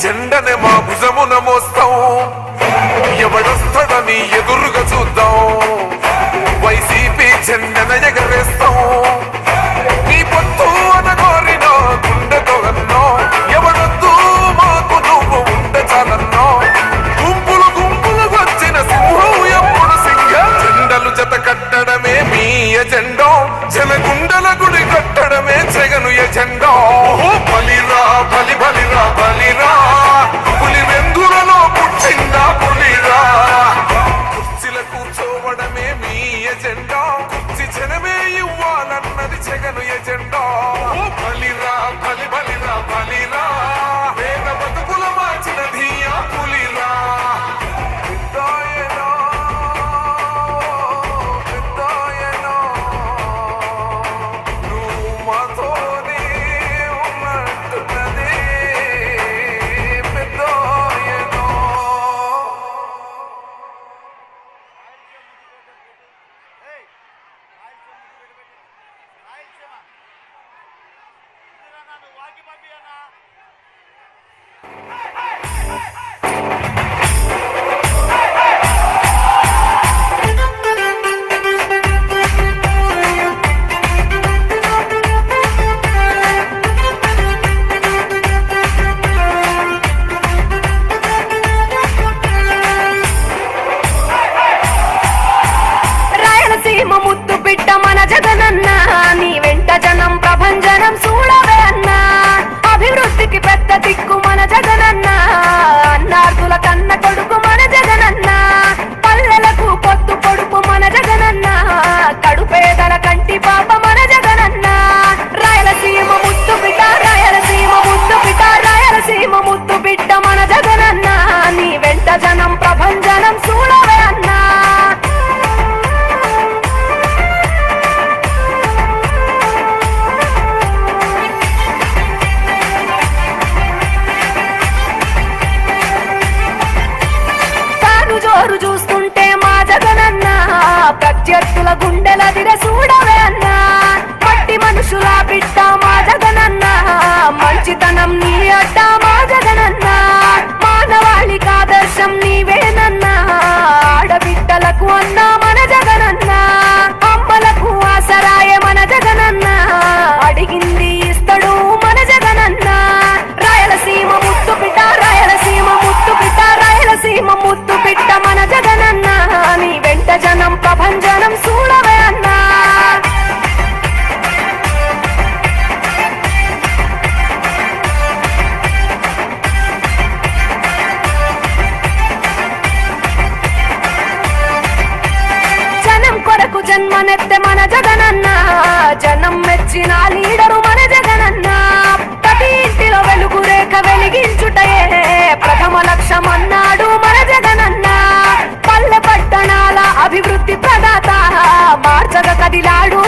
జెండనే మా భుజము నమోస్తాం. ఎవడొస్తాడని ఎదురుగా చూద్దాం. వైసీపీ జెండన ఎగరేస్తాం. lagi Fabiana ప్రత్యర్థుల గుండెల దిర చూడవే అన్నా. మట్టి మనుషుల బిడ్డ మా జగనన్నా. మంచితనం నీ అడ్డ మా జగనన్నా. మానవాళికి ఆదర్శం నీవేనన్నా. ఆడబిడ్డలకు అన్నా జనం మెచ్చిన లీడరు మన జగనన్న. ప్రతి ఇంటిలో వెలుగు రేఖ వెలిగించుటయే ప్రథమ లక్ష్యమన్నాడు మన జగనన్న. పల్లె పట్టణాల అభివృద్ధి ప్రదాత మార్చగ కదిలాడు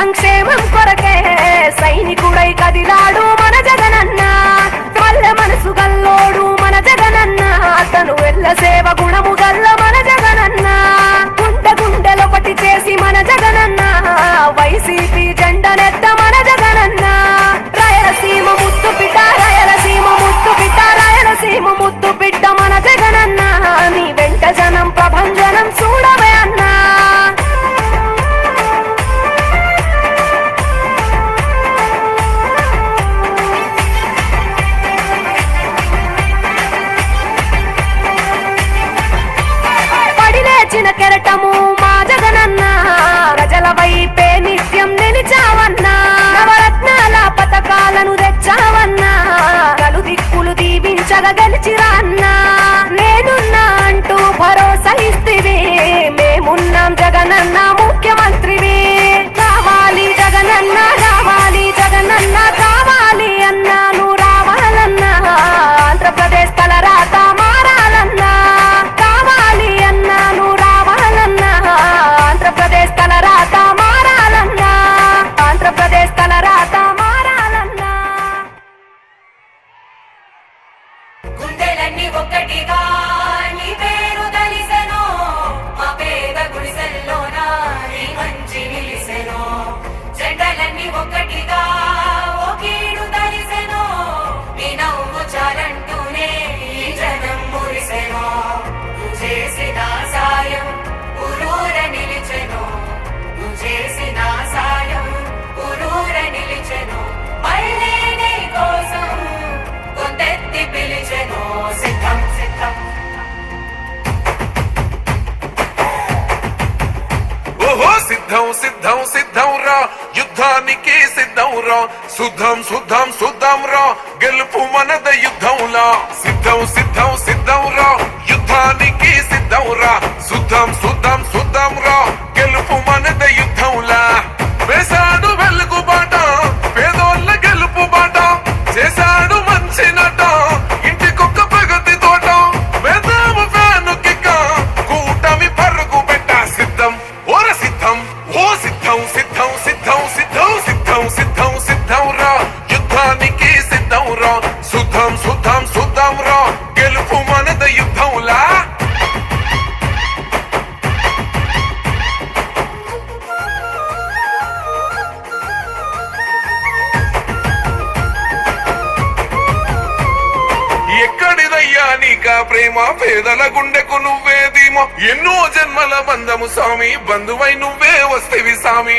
సంక్షేమం కొరకే సైనికుడై కదిలాడు మన జగనన్న. వల్ల మనసు గల్లోడు మన జగనన్న. అతను వెళ్ళ సేవ గుణము గల్ల మన జగనన్న. గుండె గుండెలొకటి చేసి మన జగనన్న. వైసీపీ పోరాటము మా జగనన్న ప్రజల వైపే నిత్యం నిలిచావన్నా. నవరత్నాల పథకాలను తెచ్చావన్నా. కలు దిక్కులు గెలిచిరా అన్నా శుద్ధం శుద్ధం శుద్ధం రా. గెలుపు మనద యుద్ధంలా సిద్ధం సిద్ధం సిద్ధం రా. యుద్ధానికి సిద్ధం రా. శుద్ధం శుద్ధం శుద్ధం రా. స్వామి బంధువై నువ్వే వస్తేవి స్వామి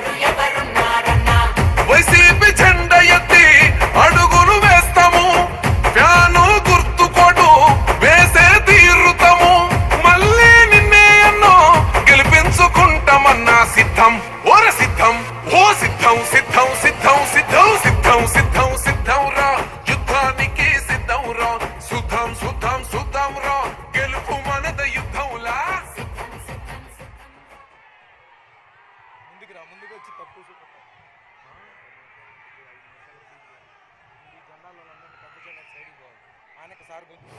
సిద్ధం ఓర సిద్ధం ఓ సిద్ధం సిద్ధం సిద్ధం సిద్ధం సిద్ధం సిద్ధం సిద్ధం రా. యుద్ధానికి సిద్ధం రా. సుధం సుధం సుధం రా. గెలుపు మనద యుద్ధంలా. ముందుకు రా ముందుకు వచ్చి తప్పు జెండాలో సైడ్కి పోవాలి. ఆయనకు సార్ గుర్తు